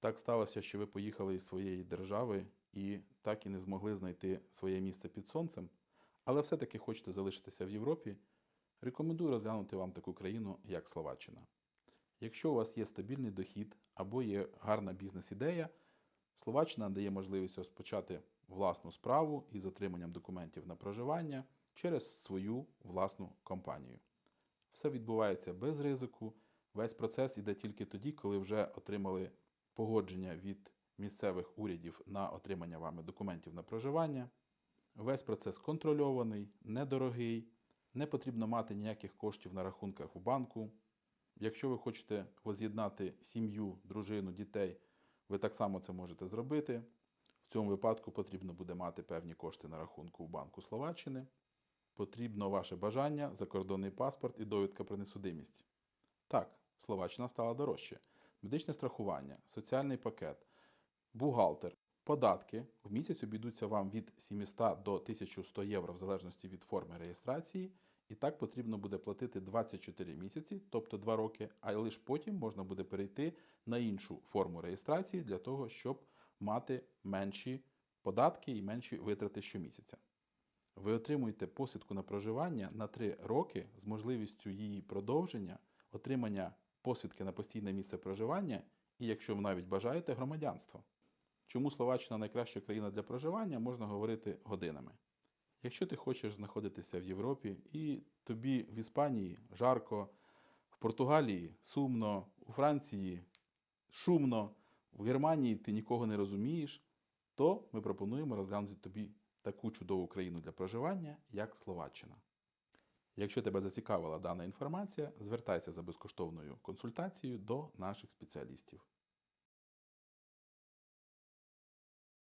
Так сталося, що ви поїхали із своєї держави і так і не змогли знайти своє місце під сонцем, але все-таки хочете залишитися в Європі, рекомендую розглянути вам таку країну, як Словаччина. Якщо у вас є стабільний дохід або є гарна бізнес-ідея, Словаччина дає можливість розпочати власну справу із отриманням документів на проживання через свою власну компанію. Все відбувається без ризику. Весь процес іде тільки тоді, коли вже отримали погодження від місцевих урядів на отримання вами документів на проживання. Весь процес контрольований, недорогий, не потрібно мати ніяких коштів на рахунках в банку. Якщо ви хочете воз'єднати сім'ю, дружину, дітей, ви так само це можете зробити. В цьому випадку потрібно буде мати певні кошти на рахунку в Банку Словаччини. Потрібно ваше бажання, закордонний паспорт і довідка про несудимість. Так, Словаччина стала дорожче. Медичне страхування, соціальний пакет, бухгалтер, податки в місяць обійдуться вам від 700 до 1100 євро в залежності від форми реєстрації. І так потрібно буде платити 24 місяці, тобто 2 роки, а лише потім можна буде перейти на іншу форму реєстрації для того, щоб мати менші податки і менші витрати щомісяця. Ви отримуєте посвідку на проживання на 3 роки з можливістю її продовження, отримання посвідки на постійне місце проживання і, якщо ви навіть бажаєте, громадянство. Чому Словаччина найкраща країна для проживання, можна говорити годинами. Якщо ти хочеш знаходитися в Європі і тобі в Іспанії жарко, в Португалії сумно, у Франції шумно, в Германії ти нікого не розумієш, то ми пропонуємо розглянути тобі таку чудову країну для проживання, як Словаччина. Якщо тебе зацікавила дана інформація, звертайся за безкоштовною консультацією до наших спеціалістів.